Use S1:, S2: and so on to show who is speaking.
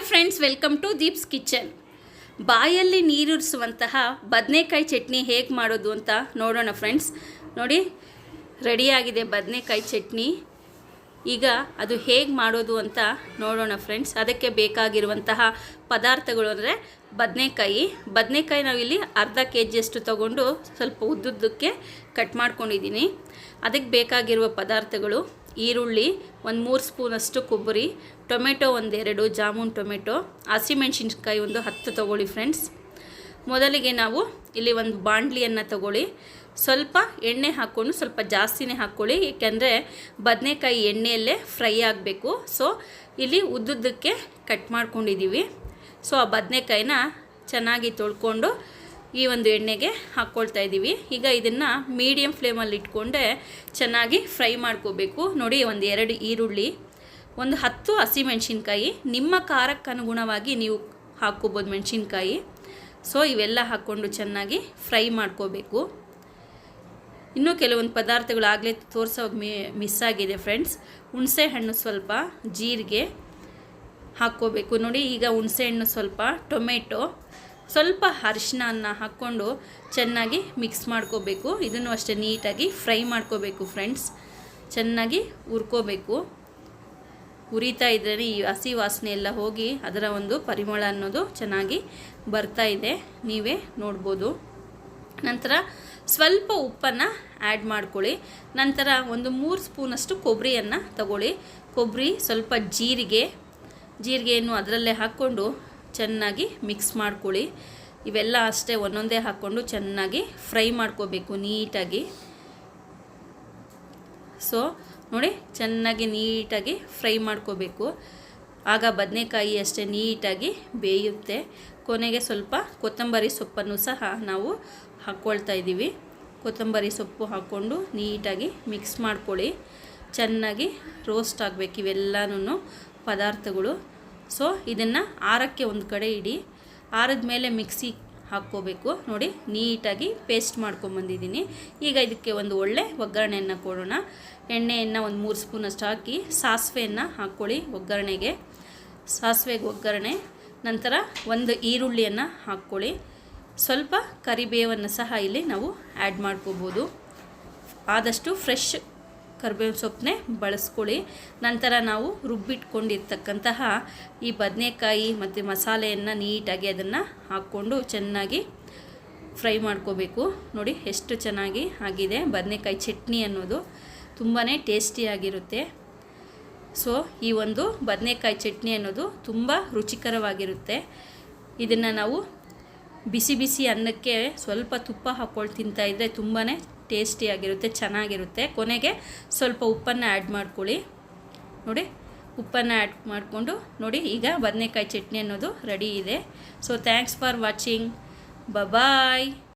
S1: Hi friends, welcome to Deep's kitchen. ಬಾಯಲ್ಲಿ ನೀರುರಿಸುವಂತಹ ಬದನೆಕಾಯಿ ಚಟ್ನಿ ಹೇಗೆ ಮಾಡೋದು ಅಂತ ನೋಡೋಣ ಫ್ರೆಂಡ್ಸ್. ನೋಡಿ ರೆಡಿಯಾಗಿದೆ ಬದನೆಕಾಯಿ ಚಟ್ನಿ. ಈಗ ಅದು ಹೇಗೆ ಮಾಡೋದು ಅಂತ ನೋಡೋಣ ಫ್ರೆಂಡ್ಸ್. ಅದಕ್ಕೆ ಬೇಕಾಗಿರುವಂತಹ ಪದಾರ್ಥಗಳು ಅಂದರೆ ಬದನೆಕಾಯಿ. ಬದನೆಕಾಯಿ ನಾವಿಲ್ಲಿ ಅರ್ಧ ಕೆ ಜಿಯಷ್ಟು ತೊಗೊಂಡು ಸ್ವಲ್ಪ ಉದ್ದುದ್ದಕ್ಕೆ ಕಟ್ ಮಾಡ್ಕೊಂಡಿದ್ದೀನಿ. ಅದಕ್ಕೆ ಬೇಕಾಗಿರುವ ಪದಾರ್ಥಗಳು ಈರುಳ್ಳಿ, ಒಂದು ಮೂರು ಸ್ಪೂನಷ್ಟು ಕೊಬ್ಬರಿ, ಟೊಮೆಟೊ ಒಂದೆರಡು ಜಾಮೂನ್ ಟೊಮೆಟೊ ಹಸಿಮೆಣ್ಸಿನ್ಕಾಯಿ ಒಂದು ಹತ್ತು ತೊಗೊಳ್ಳಿ ಫ್ರೆಂಡ್ಸ್. ಮೊದಲಿಗೆ ನಾವು ಇಲ್ಲಿ ಒಂದು ಬಾಣಲಿಯನ್ನು ತಗೊಳ್ಳಿ. ಸ್ವಲ್ಪ ಎಣ್ಣೆ ಹಾಕ್ಕೊಂಡು ಸ್ವಲ್ಪ ಜಾಸ್ತಿನೇ ಹಾಕ್ಕೊಳ್ಳಿ ಏಕೆಂದರೆ ಬದನೆಕಾಯಿ ಎಣ್ಣೆಯಲ್ಲೇ ಫ್ರೈ ಆಗಬೇಕು. ಸೊ ಇಲ್ಲಿ ಉದ್ದುದ್ದಕ್ಕೆ ಕಟ್ ಮಾಡ್ಕೊಂಡಿದ್ದೀವಿ ಸೊ ಆ ಬದನೆಕಾಯಿನ ಚೆನ್ನಾಗಿ ತೊಳ್ಕೊಂಡು ಈ ಒಂದು ಎಣ್ಣೆಗೆ ಹಾಕ್ಕೊಳ್ತಾ ಇದ್ದೀವಿ. ಈಗ ಇದನ್ನು ಮೀಡಿಯಮ್ ಫ್ಲೇಮಲ್ಲಿ ಇಟ್ಕೊಂಡೆ ಚೆನ್ನಾಗಿ ಫ್ರೈ ಮಾಡ್ಕೋಬೇಕು. ನೋಡಿ, ಒಂದು ಎರಡು ಈರುಳ್ಳಿ, ಒಂದು ಹತ್ತು ಹಸಿಮೆಣ್ಸಿನ್ಕಾಯಿ ನಿಮ್ಮ ಖಾರಕ್ಕನುಗುಣವಾಗಿ ನೀವು ಹಾಕ್ಕೋಬೋದು ಮೆಣಸಿನ್ಕಾಯಿ. ಸೊ ಇವೆಲ್ಲ ಹಾಕ್ಕೊಂಡು ಚೆನ್ನಾಗಿ ಫ್ರೈ ಮಾಡ್ಕೋಬೇಕು. ಇನ್ನೂ ಕೆಲವೊಂದು ಪದಾರ್ಥಗಳು ಆಗಲೇ ತೋರಿಸೋದು ಮಿ ಮಿಸ್ ಆಗಿದೆ ಫ್ರೆಂಡ್ಸ್ ಹುಣಸೆ ಹಣ್ಣು ಸ್ವಲ್ಪ ಜೀರಿಗೆ ಹಾಕ್ಕೋಬೇಕು. ನೋಡಿ, ಈಗ ಹುಣಸೆ ಹಣ್ಣು ಸ್ವಲ್ಪ ಟೊಮೆಟೊ ಸ್ವಲ್ಪ ಅರಿಶಿನ ಹಾಕ್ಕೊಂಡು ಚೆನ್ನಾಗಿ ಮಿಕ್ಸ್ ಮಾಡ್ಕೋಬೇಕು. ಇದನ್ನು ಅಷ್ಟೇ ನೀಟಾಗಿ ಫ್ರೈ ಮಾಡ್ಕೋಬೇಕು ಫ್ರೆಂಡ್ಸ್. ಚೆನ್ನಾಗಿ ಹುರ್ಕೋಬೇಕು. ಉರಿತಾ ಇದ್ರೆ ಈ ಹಸಿ ವಾಸನೆ ಎಲ್ಲ ಹೋಗಿ ಅದರ ಒಂದು ಪರಿಮಳ ಅನ್ನೋದು ಚೆನ್ನಾಗಿ ಬರ್ತಾ ಇದೆ. ನೀವೇ ನೋಡ್ಬೋದು. ನಂತರ ಸ್ವಲ್ಪ ಉಪ್ಪನ್ನು ಆ್ಯಡ್ ಮಾಡ್ಕೊಳ್ಳಿ. ನಂತರ ಒಂದು ಮೂರು ಸ್ಪೂನಷ್ಟು ಕೊಬ್ಬರಿಯನ್ನು ತಗೊಳ್ಳಿ. ಕೊಬ್ಬರಿ ಸ್ವಲ್ಪ ಜೀರಿಗೆ, ಜೀರಿಗೆಯನ್ನು ಅದರಲ್ಲೇ ಹಾಕ್ಕೊಂಡು ಚೆನ್ನಾಗಿ ಮಿಕ್ಸ್ ಮಾಡ್ಕೊಳ್ಳಿ. ಇವೆಲ್ಲ ಅಷ್ಟೇ ಒಂದೊಂದೇ ಹಾಕ್ಕೊಂಡು ಚೆನ್ನಾಗಿ ಫ್ರೈ ಮಾಡ್ಕೋಬೇಕು ನೀಟಾಗಿ. ಸೊ ನೋಡಿ, ಚೆನ್ನಾಗಿ ನೀಟಾಗಿ ಫ್ರೈ ಮಾಡ್ಕೋಬೇಕು. ಆಗ ಬದನೆಕಾಯಿ ಅಷ್ಟೇ ನೀಟಾಗಿ ಬೇಯುತ್ತೆ. ಕೊನೆಗೆ ಸ್ವಲ್ಪ ಕೊತ್ತಂಬರಿ ಸೊಪ್ಪನ್ನು ಸಹ ನಾವು ಹಾಕ್ಕೊಳ್ತಾ ಇದ್ದೀವಿ. ಕೊತ್ತಂಬರಿ ಸೊಪ್ಪು ಹಾಕ್ಕೊಂಡು ನೀಟಾಗಿ ಮಿಕ್ಸ್ ಮಾಡ್ಕೊಳ್ಳಿ. ಚೆನ್ನಾಗಿ ರೋಸ್ಟ್ ಆಗಬೇಕು ಇವೆಲ್ಲನೂ ಪದಾರ್ಥಗಳು. ಸೊ ಇದನ್ನು ಆರಕ್ಕೆ ಒಂದು ಕಡೆ ಇಡಿ. ಆರದ ಮೇಲೆ ಮಿಕ್ಸಿ ಹಾಕ್ಕೋಬೇಕು. ನೋಡಿ, ನೀಟಾಗಿ ಪೇಸ್ಟ್ ಮಾಡ್ಕೊಂಬಂದಿದ್ದೀನಿ. ಈಗ ಇದಕ್ಕೆ ಒಂದು ಒಳ್ಳೆ ಒಗ್ಗರಣೆಯನ್ನು ಕೊಡೋಣ. ಎಣ್ಣೆಯನ್ನು ಒಂದು ಮೂರು ಸ್ಪೂನಷ್ಟು ಹಾಕಿ ಸಾಸಿವೆಯನ್ನು ಹಾಕ್ಕೊಳ್ಳಿ ಒಗ್ಗರಣೆಗೆ. ಸಾಸಿವೆಗೆ ಒಗ್ಗರಣೆ, ನಂತರ ಒಂದು ಈರುಳ್ಳಿಯನ್ನು ಹಾಕ್ಕೊಳ್ಳಿ. ಸ್ವಲ್ಪ ಕರಿಬೇವನ್ನು ಸಹ ಇಲ್ಲಿ ನಾವು ಆ್ಯಡ್ ಮಾಡ್ಕೋಬೋದು. ಆದಷ್ಟು ಫ್ರೆಶ್ ಕರಿಬೇವು ಸೊಪ್ಪನ್ನೇ ಬಳಸ್ಕೊಳ್ಳಿ. ನಂತರ ನಾವು ರುಬ್ಬಿಟ್ಕೊಂಡಿರ್ತಕ್ಕಂತಹ ಈ ಬದನೆಕಾಯಿ ಮತ್ತು ಮಸಾಲೆಯನ್ನು ನೀಟಾಗಿ ಅದನ್ನು ಹಾಕ್ಕೊಂಡು ಚೆನ್ನಾಗಿ ಫ್ರೈ ಮಾಡ್ಕೋಬೇಕು. ನೋಡಿ ಎಷ್ಟು ಚೆನ್ನಾಗಿ ಆಗಿದೆ. ಬದನೆಕಾಯಿ ಚಟ್ನಿ ಅನ್ನೋದು ತುಂಬಾ ಟೇಸ್ಟಿಯಾಗಿರುತ್ತೆ ಸೊ, ಈ ಒಂದು ಬದನೆಕಾಯಿ ಚಟ್ನಿ ಅನ್ನೋದು ತುಂಬ ರುಚಿಕರವಾಗಿರುತ್ತೆ. ಇದನ್ನು ನಾವು ಬಿಸಿ ಬಿಸಿ ಅನ್ನಕ್ಕೆ ಸ್ವಲ್ಪ ತುಪ್ಪ ಹಾಕ್ಕೊಂಡು ತಿಂತಾಯಿದ್ರೆ ತುಂಬಾ ಟೇಸ್ಟಿಯಾಗಿರುತ್ತೆ ಚೆನ್ನಾಗಿರುತ್ತೆ. ಕೊನೆಗೆ ಸ್ವಲ್ಪ ಉಪ್ಪನ್ನು ಆ್ಯಡ್ ಮಾಡ್ಕೊಳ್ಳಿ. ನೋಡಿ, ಉಪ್ಪನ್ನು ಆ್ಯಡ್ ಮಾಡಿಕೊಂಡು ನೋಡಿ, ಈಗ ಬದನೆಕಾಯಿ ಚಟ್ನಿ ಅನ್ನೋದು ರೆಡಿ ಇದೆ. So thanks for watching bye